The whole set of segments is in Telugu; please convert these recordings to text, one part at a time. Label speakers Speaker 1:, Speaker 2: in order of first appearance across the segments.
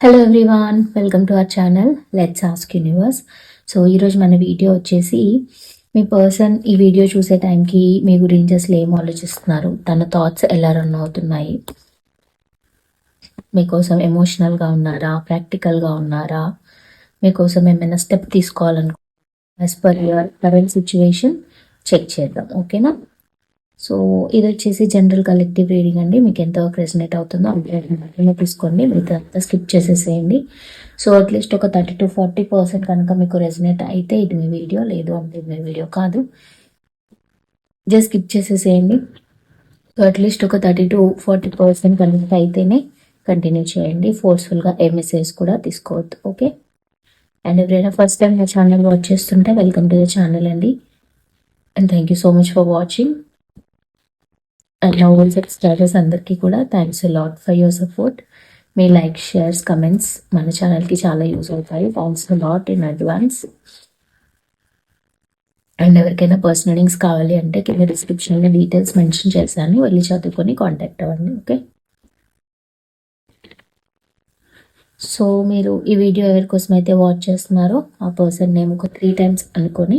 Speaker 1: Hello everyone welcome to our channel let's ask universe so ఈరోజు మన వీడియో వచ్చేసి మీ పర్సన్ ఈ వీడియో చూసే టైంకి మీ గురించి అసలు ఏం ఆలోచిస్తున్నారు? తన థాట్స్ ఎలా రన్ అవుతున్నాయి? మీకోసం ఎమోషనల్గా ఉన్నారా? ప్రాక్టికల్గా ఉన్నారా? మీకోసం ఏమైనా step తీసుకోవాలనుకో as per your current situation check చేద్దాం ఓకేనా సో ఇది వచ్చేసి జనరల్ కలెక్టివ్ రీడింగ్ అండి. మీకు ఎంత రెసినేట్ అవుతుందో అంతే తీసుకోండి. మిగతా అంతా స్కిప్ చేసేసేయండి. సో అట్లీస్ట్ ఒక థర్టీ టు ఫార్టీ పర్సెంట్ కనుక మీకు రెసినేట్ అయితే ఇది మీ వీడియో. లేదు అంటే ఇది మీ వీడియో కాదు. జస్ట్ స్కిప్ చేసేసేయండి. సో అట్లీస్ట్ ఒక థర్టీ టు ఫార్టీ పర్సెంట్ కనుక అయితేనే కంటిన్యూ చేయండి. ఫోర్స్ఫుల్గా ఎంఎస్ఏస్ కూడా తీసుకోవద్దు. ఓకే? అండ్ ఎవరైనా ఫస్ట్ టైం నా ఛానల్ వాచ్ చేస్తుంటే వెల్కమ్ టు ద ఛానల్ అండి. And thank you so much for watching. And novel సెట్ స్టాటస్ అందరికీ కూడా thanks lot for your support me like shares comments మన ఛానల్కి చాలా యూజ్ అవుతాయి. Thanks lot in advance and ఎవరికైనా పర్సనల్ లింక్స్ కావాలి అంటే కింద డిస్క్రిప్షన్లో డీటెయిల్స్ మెన్షన్ చేశాను. వెళ్ళి చదువుకొని కాంటాక్ట్ అవ్వండి ఓకే సో మీరు ఈ వీడియో ఎవరి కోసం అయితే వాచ్ చేస్తున్నారో ఆ పర్సన్ నేమ్ ఒక త్రీ టైమ్స్ అనుకొని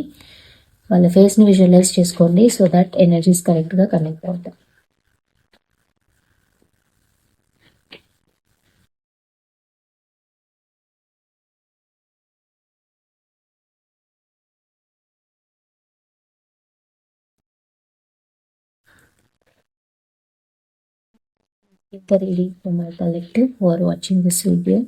Speaker 1: వాళ్ళ ఫేస్ని విజువలైజ్ చేసుకోండి సో దట్ ఎనర్జీస్ కరెక్ట్గా కనెక్ట్ అవుతాయి. The reading from my collective who are watching this video.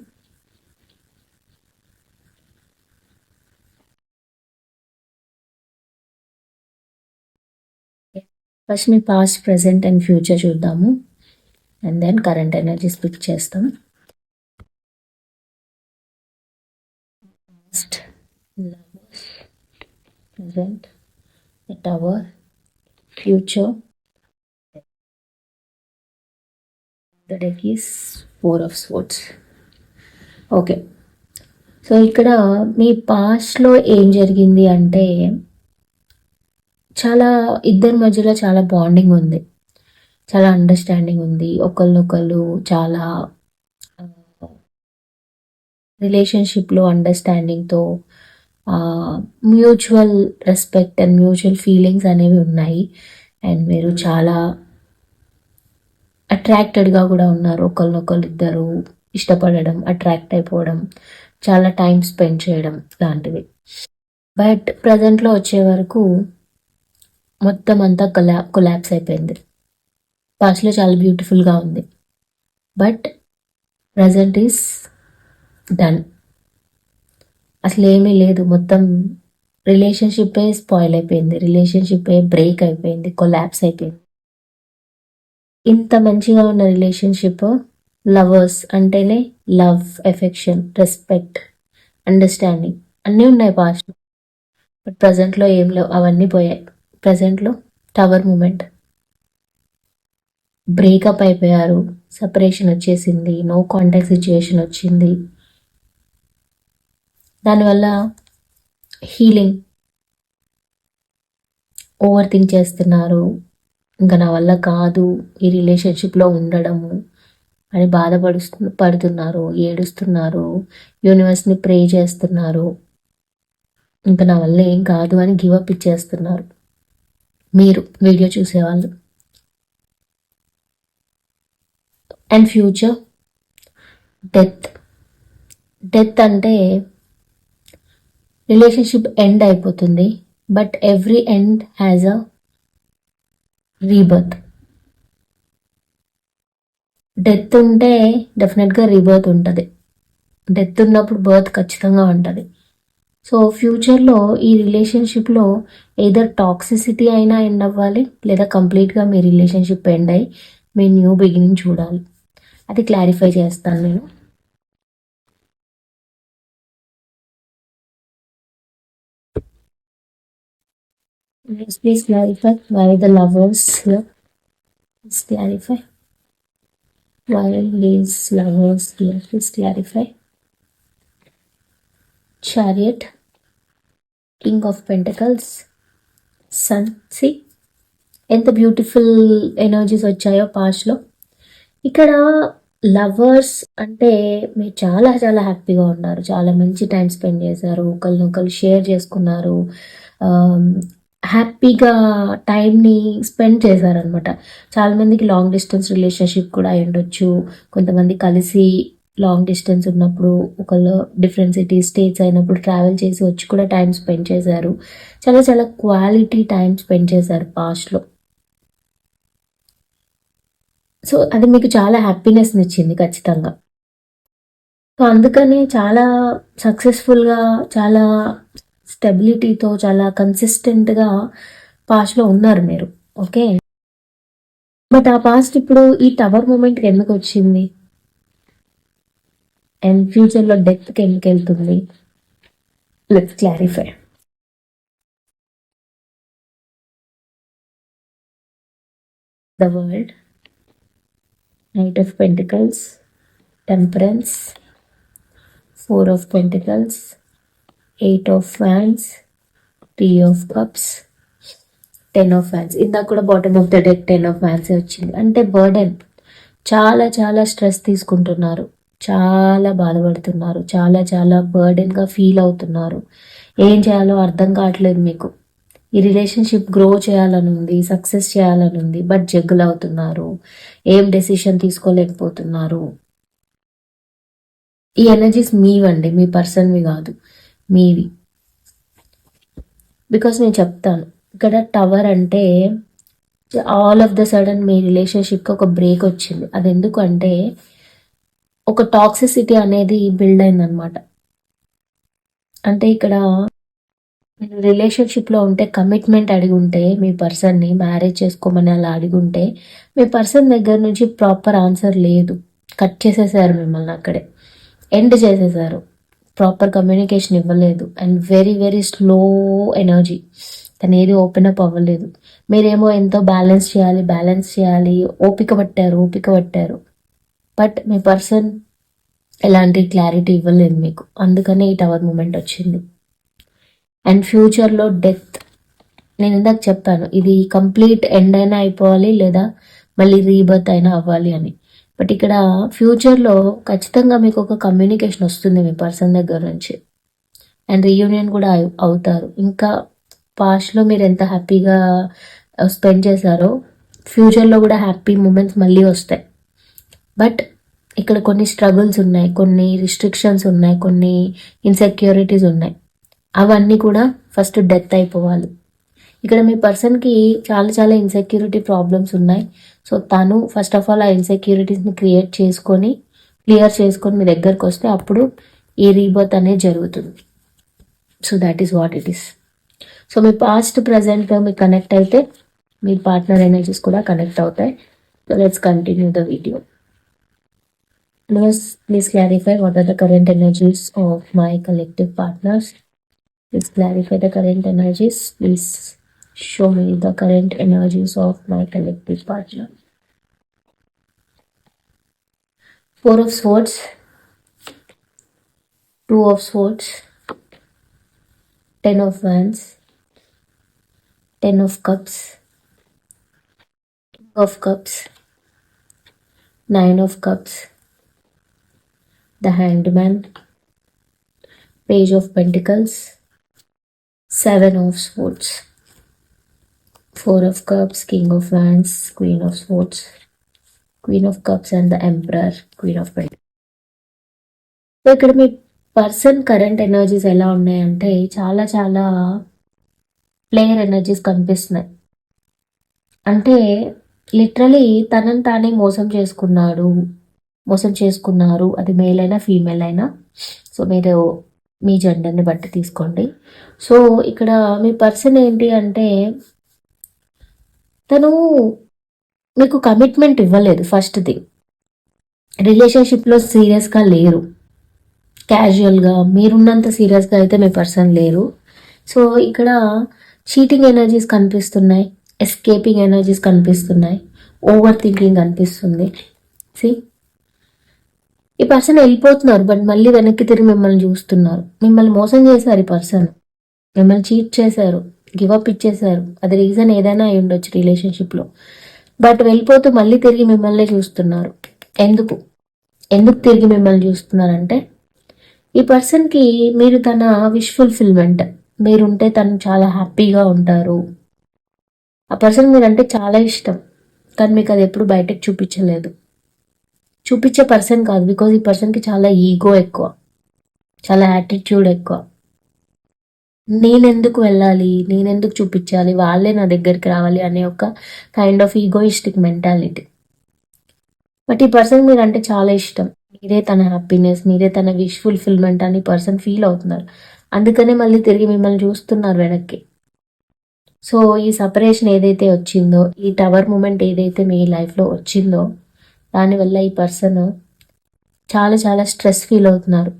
Speaker 1: First me past present and future చూద్దాము and then current energies pick చేస్తాం past present tower future the deck is four of swords okay so ఇక్కడ మీ పాస్ట్లో ఏం జరిగింది అంటే చాలా ఇద్దరి మధ్యలో చాలా బాండింగ్ ఉంది. చాలా అండర్స్టాండింగ్ ఉంది. ఒకళ్ళనొకళ్ళు చాలా రిలేషన్షిప్లో అండర్స్టాండింగ్తో mutual respect and mutual feelings అనేవి ఉన్నాయి. అండ్ మీరు చాలా అట్రాక్టెడ్గా కూడా ఉన్నారు. ఒకళ్ళనొకళ్ళు ఇద్దరు ఇష్టపడడం అట్రాక్ట్ అయిపోవడం చాలా టైం స్పెండ్ చేయడం లాంటివి. బట్ ప్రజెంట్లో వచ్చే వరకు మొత్తం అంతా కొలా కొలాప్స్ అయిపోయింది. పాస్ట్లో చాలా బ్యూటిఫుల్గా ఉంది. But present is done. అసలు ఏమీ లేదు. మొత్తం రిలేషన్షిప్పే స్పాయిల్ అయిపోయింది. రిలేషన్షిప్పే బ్రేక్ అయిపోయింది. కొలాప్స్ అయిపోయింది. ఇంత మంచిగా ఉన్న రిలేషన్షిప్ లవర్స్ అంటేనే లవ్ ఎఫెక్షన్ రెస్పెక్ట్ అండర్స్టాండింగ్ అన్నీ ఉన్నాయి పాస్ట్ బట్ ప్రజెంట్లో ఏం లేవు. అవన్నీ పోయాయి. ప్రజెంట్లో టవర్ మూమెంట్ బ్రేకప్ అయిపోయారు. సపరేషన్ వచ్చేసింది. నో కాంటాక్ట్ సిచ్యువేషన్ వచ్చింది. దానివల్ల హీలింగ్ ఓవర్ థింక్ చేస్తున్నారు. ఇంకా నా వల్ల కాదు ఈ రిలేషన్షిప్లో ఉండడము అని బాధపడుస్తు పడుతున్నారు ఏడుస్తున్నారు యూనివర్స్ని ప్రే చేస్తున్నారు. ఇంకా నా వల్ల ఏం కాదు అని గివప్ ఇచ్చేస్తున్నారు. మీరు వీడియో చూసేవాళ్ళు. అండ్ ఫ్యూచర్ డెత్ డెత్ అంటే రిలేషన్షిప్ ఎండ్ అయిపోతుంది. But every end has a rebirth death ఉంటే డెఫినెట్గా రీబర్త్ ఉంటుంది. డెత్ ఉన్నప్పుడు బర్త్ ఖచ్చితంగా ఉంటుంది. సో ఫ్యూచర్లో ఈ రిలేషన్షిప్లో ఏదర్ టాక్సిసిటీ అయినా ఎండ్ అవ్వాలి లేదా కంప్లీట్గా మీ రిలేషన్షిప్ ఎండ్ అయ్యి మీ న్యూ బిగినింగ్ చూడాలి. అది క్లారిఫై చేస్తాను నేను. Yes, please clarify why the lovers here. Please clarify. Why these lovers here? Please clarify. Chariot, King of Pentacles, Sun. See? ఎంత బ్యూటిఫుల్ ఎనర్జీస్ వచ్చాయో పాస్ట్లో ఇక్కడ లవర్స్ అంటే మీరు చాలా చాలా హ్యాపీగా ఉన్నారు చాలా మంచి టైం స్పెండ్ చేశారు ఒకరినొకరు షేర్ చేసుకున్నారు హ్యాపీగా టైంని స్పెండ్ చేశారనమాట చాలా మందికి లాంగ్ డిస్టెన్స్ రిలేషన్షిప్ కూడా అయి ఉండొచ్చు. కొంతమంది కలిసి లాంగ్ డిస్టెన్స్ ఉన్నప్పుడు ఒకళ్ళు డిఫరెంట్ సిటీస్ స్టేట్స్ అయినప్పుడు ట్రావెల్ చేసి వచ్చి కూడా టైం స్పెండ్ చేశారు. చాలా చాలా క్వాలిటీ టైం స్పెండ్ చేశారు పాస్ట్లో సో అది మీకు చాలా హ్యాపీనెస్ని ఇచ్చింది ఖచ్చితంగా. సో అందుకని చాలా సక్సెస్ఫుల్గా చాలా స్టెబిలిటీతో చాలా కన్సిస్టెంట్గా పాస్ట్లో ఉన్నారు మీరు ఓకే? బట్ ఆ పాస్ట్ ఇప్పుడు ఈ టవర్ మూమెంట్కి ఎందుకు వచ్చింది? అండ్ ఫ్యూచర్లో డెత్కి ఎందుకు వెళ్తుంది? Let's clarify the world knight of pentacles temperance four of pentacles eight of fans three of cups ten of fans ఇందాక కూడా bottom of the deck ten of fans వచ్చింది. అంటే బర్డెన్ చాలా చాలా స్ట్రెస్ తీసుకుంటున్నారు. చాలా బాధపడుతున్నారు. చాలా చాలా బర్డెన్గా ఫీల్ అవుతున్నారు. ఏం చేయాలో అర్థం కావట్లేదు మీకు. ఈ రిలేషన్షిప్ గ్రో చేయాలని ఉంది సక్సెస్ చేయాలని ఉంది బట్ జగ్గులు అవుతున్నారు. ఏం డెసిషన్ తీసుకోలేకపోతున్నారు. ఈ ఎనర్జీస్ మీవండి మీ పర్సన్వి కాదు. మీవి. బికాస్ నేను చెప్తాను. ఇక్కడ టవర్ అంటే ఆల్ ఆఫ్ ద సడన్ మీ రిలేషన్షిప్కి ఒక బ్రేక్ వచ్చింది. అది ఎందుకంటే ఒక టాక్సిసిటీ అనేది బిల్డ్ అయిందనమాట అంటే ఇక్కడ మీరు రిలేషన్షిప్లో ఉంటే కమిట్మెంట్ అడిగి ఉంటే మీ పర్సన్ని మ్యారేజ్ చేసుకోమని అలా అడిగి ఉంటే మీ పర్సన్ దగ్గర నుంచి ప్రాపర్ ఆన్సర్ లేదు. కట్ చేసేసారు మిమ్మల్ని అక్కడే. ఎండ్ చేసేసారు. ప్రాపర్ కమ్యూనికేషన్ ఇవ్వలేదు. And very very slow energy తను ఏది ఓపెన్ అప్ అవ్వలేదు. మీరేమో ఎంతో బ్యాలెన్స్ చేయాలి బ్యాలెన్స్ చేయాలి ఓపిక పట్టారు ఓపిక పట్టారు. బట్ మీ పర్సన్ ఎలాంటి క్లారిటీ ఇవ్వలేదు మీకు. అందుకనే ఈ టవర్ మూమెంట్ వచ్చింది. అండ్ ఫ్యూచర్లో డెత్ నేను ఇందాక చెప్పాను ఇది కంప్లీట్ ఎండ్ అయినా అయిపోవాలి లేదా మళ్ళీ రీబర్త్ అయినా అవ్వాలి అని. బట్ ఇక్కడ ఫ్యూచర్లో ఖచ్చితంగా మీకు ఒక కమ్యూనికేషన్ వస్తుంది మీ పర్సన్ దగ్గర నుంచి. అండ్ రీయూనియన్ కూడా అవుతారు. ఇంకా పాస్ట్లో మీరు ఎంత హ్యాపీగా స్పెండ్ చేశారో ఫ్యూచర్లో కూడా హ్యాపీ మూమెంట్స్ మళ్ళీ వస్తాయి. బట్ ఇక్కడ కొన్ని స్ట్రగుల్స్ ఉన్నాయి. కొన్ని రిస్ట్రిక్షన్స్ ఉన్నాయి. కొన్ని ఇన్సెక్యూరిటీస్ ఉన్నాయి. అవన్నీ కూడా ఫస్ట్ డెత్ అయిపోవాలి. ఇక్కడ మీ పర్సన్కి చాలా చాలా ఇన్సెక్యూరిటీ ప్రాబ్లమ్స్ ఉన్నాయి. సో తను ఫస్ట్ ఆఫ్ ఆల్ ఆ ఇన్సెక్యూరిటీస్ని క్రియేట్ చేసుకొని క్లియర్ చేసుకొని మీ దగ్గరకు వస్తే అప్పుడు ఈ రీబర్త్ అనేది జరుగుతుంది. So that is what it is so me past present మీకు కనెక్ట్ అయితే మీ పార్ట్నర్ ఎనర్జీస్ కూడా కనెక్ట్ అవుతాయి. So let's continue the video Please, please clarify what are the current energies of my collective partners. Please clarify the current energies. Please show me the current energies of my collective partner. Four of Swords, Two of Swords, Ten of Wands, Ten of Cups, King of Cups, Nine of Cups, the Hanged Man, Page of Pentacles, Seven of Swords, four of cups king of wands queen of swords queen of cups and the emperor queen of Pentacles. సో ఇక్కడ మీ పర్సన్ కరెంట్ ఎనర్జీస్ ఎలా ఉన్నాయంటే చాలా చాలా ప్లేయర్ ఎనర్జీస్ కనిపిస్తున్నాయి. అంటే లిటరలీ తనని తానే మోసం చేసుకున్నాడు మోసం చేసుకున్నారు. అది మేల్ అయినా ఫీమేల్ అయినా. సో మీరు మీ జెండర్ని బట్టి తీసుకోండి. సో ఇక్కడ మీ పర్సన్ ఏంటి అంటే తను మీకు కమిట్మెంట్ ఇవ్వలేదు ఫస్ట్ థింగ్ రిలేషన్షిప్లో సీరియస్గా లేరు. క్యాజువల్గా మీరున్నంత సీరియస్గా అయితే మీ పర్సన్ లేరు. సో ఇక్కడ చీటింగ్ ఎనర్జీస్ కనిపిస్తున్నాయి ఎస్కేపింగ్ ఎనర్జీస్ కనిపిస్తున్నాయి ఓవర్ థింకింగ్ కనిపిస్తుంది. సి ఈ పర్సన్ వెళ్ళిపోతున్నారు బట్ మళ్ళీ వెనక్కి తిరిగి మిమ్మల్ని చూస్తున్నారు. మిమ్మల్ని మోసం చేశారు ఈ పర్సన్ మిమ్మల్ని చీట్ చేశారు. గివ్ అప్ ఇచ్చేశారు అది రీజన్ ఏదైనా అయి ఉండొచ్చు రిలేషన్షిప్లో బట్ వెళ్ళిపోతూ మళ్ళీ తిరిగి మిమ్మల్ని చూస్తున్నారు. ఎందుకు? ఎందుకు తిరిగి మిమ్మల్ని చూస్తున్నారంటే ఈ పర్సన్కి మీరు తన విష్ ఫుల్ఫిల్మెంట్ మీరుంటే తను చాలా హ్యాపీగా ఉంటారు. ఆ పర్సన్ మీరంటే చాలా ఇష్టం. కానీ మీకు అది ఎప్పుడు బయటకు చూపించలేదు. చూపించే పర్సన్ కాదు. బికాజ్ ఈ పర్సన్కి చాలా ఈగో ఎక్కువ. చాలా యాటిట్యూడ్ ఎక్కువ. నేనెందుకు వెళ్ళాలి? నేనెందుకు చూపించాలి? వాళ్ళే నా దగ్గరికి రావాలి అనే ఒక kind of egoistic mentality but ఈ పర్సన్ మీరంటే చాలా ఇష్టం. మీరే తన హ్యాపీనెస్ మీరే తన విష్ ఫుల్ఫిల్మెంట్ అని పర్సన్ ఫీల్ అవుతున్నారు. అందుకనే మళ్ళీ తిరిగి మిమ్మల్ని చూస్తున్నారు వెనక్కి. సో ఈ సపరేషన్ ఏదైతే వచ్చిందో ఈ టవర్ మూమెంట్ ఏదైతే మీ లైఫ్లో వచ్చిందో దానివల్ల ఈ పర్సన్ చాలా చాలా స్ట్రెస్ ఫీల్ అవుతున్నారు.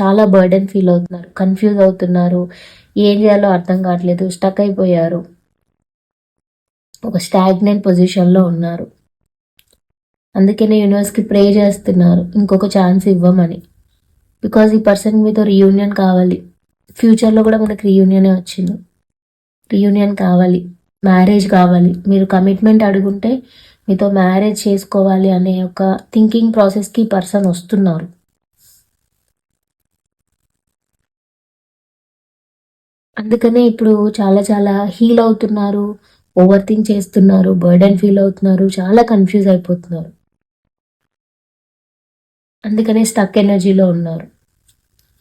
Speaker 1: చాలా బర్డెన్ ఫీల్ అవుతున్నారు కన్ఫ్యూజ్ అవుతున్నారు ఏం చేయాలో అర్థం కావట్లేదు స్టక్ అయిపోయారు. ఒక స్టాగ్నెంట్ పొజిషన్లో ఉన్నారు. అందుకనే యూనివర్స్కి ప్రే చేస్తున్నారు ఇంకొక ఛాన్స్ ఇవ్వమని. బికాజ్ ఈ పర్సన్ మీతో రీయూనియన్ కావాలి. ఫ్యూచర్లో కూడా మనకి రీయూనియనే వచ్చింది. రీయూనియన్ కావాలి. మ్యారేజ్ కావాలి. మీరు కమిట్మెంట్ అడుగుంటే మీతో మ్యారేజ్ చేసుకోవాలి అనే ఒక థింకింగ్ ప్రాసెస్కి పర్సన్ వస్తున్నారు. అందుకనే ఇప్పుడు చాలా చాలా హీల్ అవుతున్నారు ఓవర్ థింక్ చేస్తున్నారు బర్డెన్ ఫీల్ అవుతున్నారు చాలా కన్ఫ్యూజ్ అయిపోతున్నారు. అందుకనే స్టక్ ఎనర్జీలో ఉన్నారు.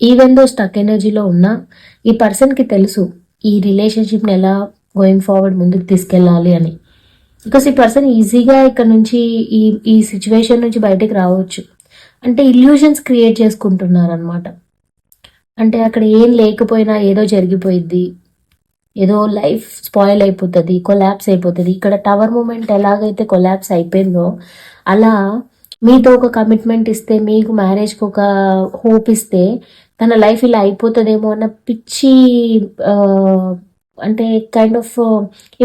Speaker 1: ఈవెన్ దో స్టక్ ఎనర్జీలో ఉన్నా ఈ పర్సన్కి తెలుసు ఈ రిలేషన్షిప్ని ఎలా గోయింగ్ ఫార్వర్డ్ ముందుకు తీసుకెళ్ళాలి అని. బికాస్ ఈ పర్సన్ ఈజీగా ఇక్కడ నుంచి ఈ ఈ సిచ్యువేషన్ నుంచి బయటకు రావచ్చు. అంటే ఇల్యూషన్స్ క్రియేట్ చేసుకుంటున్నారు అనమాట అంటే అక్కడ ఏం లేకపోయినా ఏదో జరిగిపోయిద్ది. ఏదో లైఫ్ స్పాయిల్ అయిపోతుంది కొలాప్స్ అయిపోతుంది. ఇక్కడ టవర్ మూమెంట్ ఎలాగైతే కొలాప్స్ అయిపోయిందో అలా మీతో ఒక కమిట్మెంట్ ఇస్తే మీకు మ్యారేజ్కి ఒక హోప్ ఇస్తే తన లైఫ్ ఇలా అయిపోతుందేమో అన్న పిచ్చి అంటే కైండ్ ఆఫ్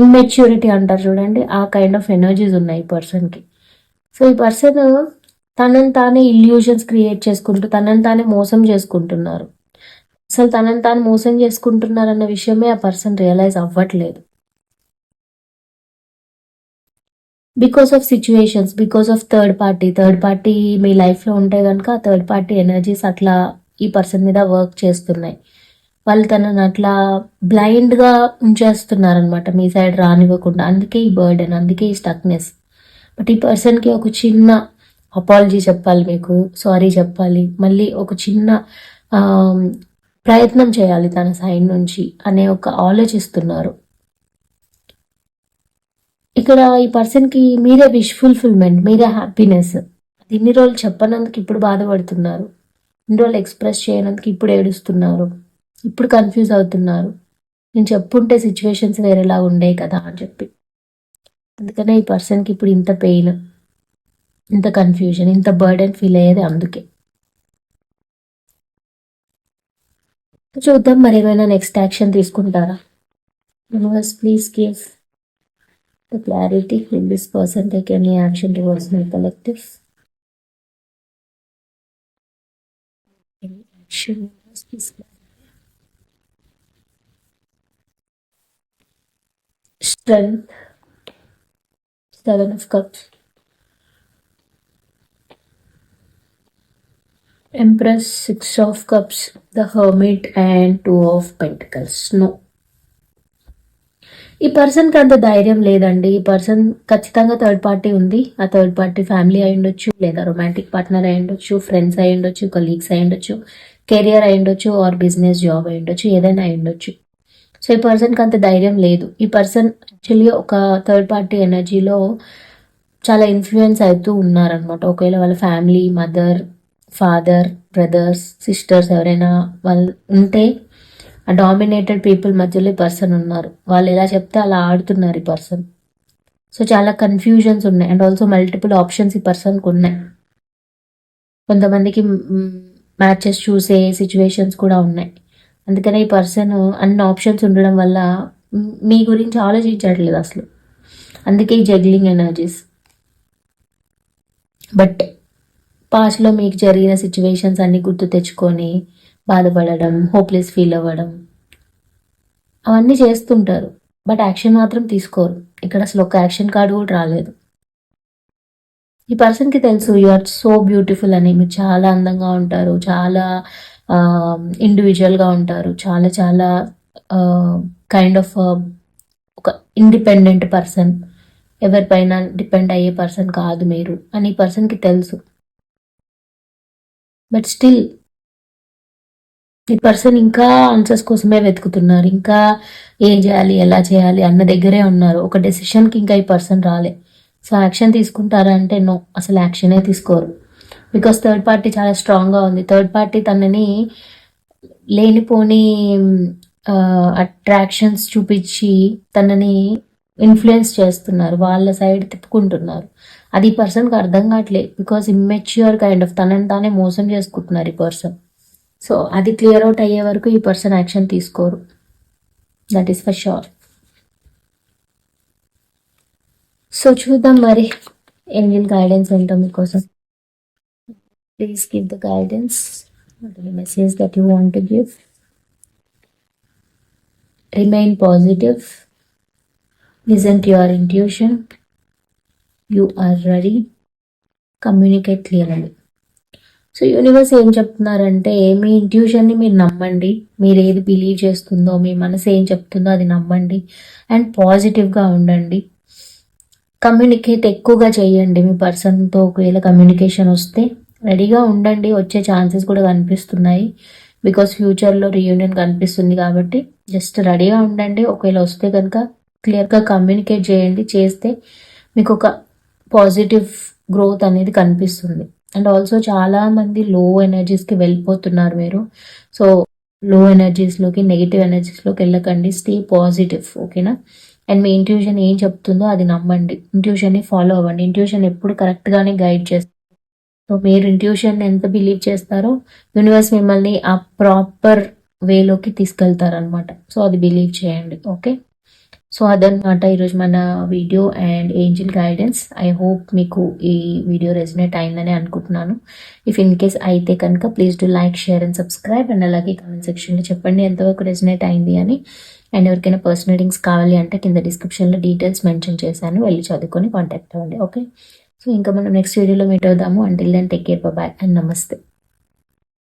Speaker 1: ఇమ్మెచ్యూరిటీ అంటారు చూడండి. ఆ కైండ్ ఆఫ్ ఎనర్జీస్ ఉన్నాయి ఈ పర్సన్కి. సో ఈ పర్సన్ తనని తానే ఇల్యూషన్స్ క్రియేట్ చేసుకుంటూ తనని తానే మోసం చేసుకుంటున్నారు. అసలు తనని తాను మోసం చేసుకుంటున్నారన్న విషయమే ఆ పర్సన్ రియలైజ్ అవ్వట్లేదు. Because of situations because of third party third party మీ లైఫ్లో ఉంటే కనుక థర్డ్ పార్టీ ఎనర్జీస్ అట్లా ఈ పర్సన్ మీద వర్క్ చేస్తున్నాయి. వాళ్ళు తనని అట్లా బ్లైండ్గా ఉంచేస్తున్నారనమాట మీ సైడ్ రానివ్వకుండా. అందుకే ఈ బర్డెన్ అందుకే ఈ స్టక్నెస్. బట్ ఈ పర్సన్కి ఒక చిన్న అపాలజీ చెప్పాలి మీకు. సారీ చెప్పాలి. మళ్ళీ ఒక చిన్న ప్రయత్నం చేయాలి తన సైడ్ నుంచి అనే ఒక ఆలోచిస్తున్నారు. ఇక్కడ ఈ పర్సన్కి మీరే విష్ ఫుల్ఫిల్మెంట్ మీరే హ్యాపీనెస్. అది ఇన్ని రోజులు చెప్పనందుకు ఇప్పుడు బాధపడుతున్నారు. ఇన్ని రోజులు ఎక్స్ప్రెస్ చేయనందుకు ఇప్పుడు ఏడుస్తున్నారు. ఇప్పుడు కన్ఫ్యూజ్ అవుతున్నారు. నేను చెప్పుంటే సిచ్యువేషన్స్ వేరేలా ఉండే కదా అని చెప్పి. అందుకనే ఈ పర్సన్కి ఇప్పుడు ఇంత పెయిన్ ఇంత కన్ఫ్యూజన్ ఇంత బర్డెన్ ఫీల్ అయ్యేది అందుకే. చూద్దాం మరి ఏమైనా నెక్స్ట్ యాక్షన్ తీసుకుంటారా? Universe please give the clarity in this person take any action towards my collective action please strength. Seven of cups. Empress six of cups the hermit and two of pentacles. No. ఈ పర్సన్కి అంత ధైర్యం లేదండి. ఈ పర్సన్ ఖచ్చితంగా థర్డ్ పార్టీ ఉంది. ఆ థర్డ్ పార్టీ ఫ్యామిలీ అయి ఉండొచ్చు లేదా రొమాంటిక్ పార్ట్నర్ అయి ఉండొచ్చు ఫ్రెండ్స్ అయి ఉండొచ్చు కలీగ్స్ అయి ఉండొచ్చు కెరియర్ అయి ఉండొచ్చు ఆర్ బిజినెస్ జాబ్ అయి ఉండొచ్చు ఏదైనా అయి ఉండొచ్చు. సో ఈ పర్సన్కి అంత ధైర్యం లేదు. ఈ పర్సన్ యాక్చువల్లీ ఒక థర్డ్ పార్టీ ఎనర్జీలో చాలా ఇన్ఫ్లుయెన్స్ అవుతూ ఉన్నారనమాట ఒకవేళ వాళ్ళ family mother father brothers sisters ఎవరైనా వాళ్ళు ఉంటే ఆ డామినేటెడ్ పీపుల్ మధ్యలో ఈ పర్సన్ ఉన్నారు. వాళ్ళు ఎలా చెప్తే అలా ఆడుతున్నారు ఈ పర్సన్ సో చాలా కన్ఫ్యూజన్స్ ఉన్నాయి. అండ్ ఆల్సో మల్టిపుల్ ఆప్షన్స్ ఈ పర్సన్కి ఉన్నాయి. కొంతమందికి మ్యాచెస్ చూసే సిచ్యువేషన్స్ కూడా ఉన్నాయి. అందుకనే ఈ పర్సన్ అన్ని ఆప్షన్స్ ఉండడం వల్ల మీ గురించి ఆలోచించట్లేదు అసలు. అందుకే ఈ జగ్లింగ్ ఎనర్జీస్ బట్ పాస్ట్లో మీకు జరిగిన సిచ్యువేషన్స్ అన్నీ గుర్తు తెచ్చుకొని బాధపడడం హోప్లెస్ ఫీల్ అవ్వడం అవన్నీ చేస్తుంటారు. బట్ యాక్షన్ మాత్రం తీసుకోరు. ఇక్కడ అసలు ఒక యాక్షన్ కార్డు కూడా రాలేదు. ఈ పర్సన్కి తెలుసు యు ఆర్ సో బ్యూటిఫుల్ అని. మీరు చాలా అందంగా ఉంటారు చాలా ఇండివిజువల్గా ఉంటారు. చాలా చాలా కైండ్ ఆఫ్ ఒక ఇండిపెండెంట్ పర్సన్ ఎవరిపైన డిపెండ్ అయ్యే పర్సన్ కాదు మీరు అని ఈ పర్సన్కి తెలుసు. బట్ స్టిల్ ఈ పర్సన్ ఇంకా ఆన్సర్స్ కోసమే వెతుకుతున్నారు. ఇంకా ఏం చేయాలి ఎలా చేయాలి అన్న దగ్గరే ఉన్నారు. ఒక డెసిషన్కి ఇంకా ఈ పర్సన్ రాలే. సో యాక్షన్ తీసుకుంటారా అంటే నో అసలు యాక్షనే తీసుకోరు. బికాస్ థర్డ్ పార్టీ చాలా స్ట్రాంగ్గా ఉంది. థర్డ్ పార్టీ తనని లేనిపోని అట్రాక్షన్స్ చూపించి తనని ఇన్ఫ్లుయెన్స్ చేస్తున్నారు. వాళ్ళ సైడ్ తిప్పుకుంటున్నారు. అది ఈ పర్సన్కి అర్థం కావట్లేదు బికాస్ ఇమ్మెచ్యూర్ కైండ్ ఆఫ్ తనని తానే మోసం చేసుకుంటున్నారు ఈ పర్సన్ సో అది క్లియర్ అవుట్ అయ్యే వరకు ఈ పర్సన్ యాక్షన్ తీసుకోరు. That is for sure so చూద్దాం మరి ఏంజిల్ గైడెన్స్ ఏంటో మీకోసం. Please give the guidance message that you want to give remain positive listen to your intuition you are ready. Communicate clearly. So universe ఏం చెప్తున్నారంటే మీ ఇంట్యూషన్ని మీరు నమ్మండి. మీరు ఏది బిలీవ్ చేస్తుందో మీ మనసు ఏం చెప్తుందో అది నమ్మండి. అండ్ పాజిటివ్గా ఉండండి. కమ్యూనికేట్ ఎక్కువగా చేయండి మీ పర్సన్తో ఒకవేళ కమ్యూనికేషన్ వస్తే. రెడీగా ఉండండి. వచ్చే ఛాన్సెస్ కూడా కనిపిస్తున్నాయి. బికాస్ ఫ్యూచర్లో రీయూనియన్ కనిపిస్తుంది కాబట్టి జస్ట్ రెడీగా ఉండండి. ఒకవేళ వస్తే కనుక క్లియర్గా కమ్యూనికేట్ చేయండి. చేస్తే మీకు ఒక పాజిటివ్ గ్రోత్ అనేది కనిపిస్తుంది. అండ్ ఆల్సో చాలా మంది లో ఎనర్జీస్కి వెళ్ళిపోతున్నారు మీరు. సో లో ఎనర్జీస్లోకి నెగిటివ్ ఎనర్జీస్లోకి వెళ్ళకండి. స్టే పాజిటివ్ ఓకేనా అండ్ మీ ఇంట్యూషన్ ఏం చెప్తుందో అది నమ్మండి. ఇంట్యూషన్ని ఫాలో అవ్వండి. ఇంట్యూషన్ ఎప్పుడు కరెక్ట్గానే గైడ్ చేస్తుంది. సో మీరు ఇంట్యూషన్ ఎంత బిలీవ్ చేస్తారో యూనివర్స్ మిమ్మల్ని ఆ ప్రాపర్ వేలోకి తీసుకెళ్తారనమాట సో అది బిలీవ్ చేయండి ఓకే సో అదనమాట ఈరోజు మన video and angel guidance. I hope మీకు ఈ వీడియో రెజినేట్ అయిందని అనుకుంటున్నాను. ఇఫ్ ఇన్ కేస్ అయితే కనుక please do like share and subscribe and అలాగే కామెంట్ సెక్షన్లో చెప్పండి ఎంతవరకు రెజినేట్ అయింది అని. అండ్ ఎవరికైనా పర్సనల్ లింక్స్ కావాలి అంటే కింద డిస్క్రిప్షన్లో డీటెయిల్స్ మెన్షన్ చేశాను. వెళ్ళి చదువుకొని కాంటాక్ట్ అవ్వండి ఓకే సో ఇంకా మనం నెక్స్ట్ వీడియోలో మీట్ అవుదాము. Until then take care bye and నమస్తే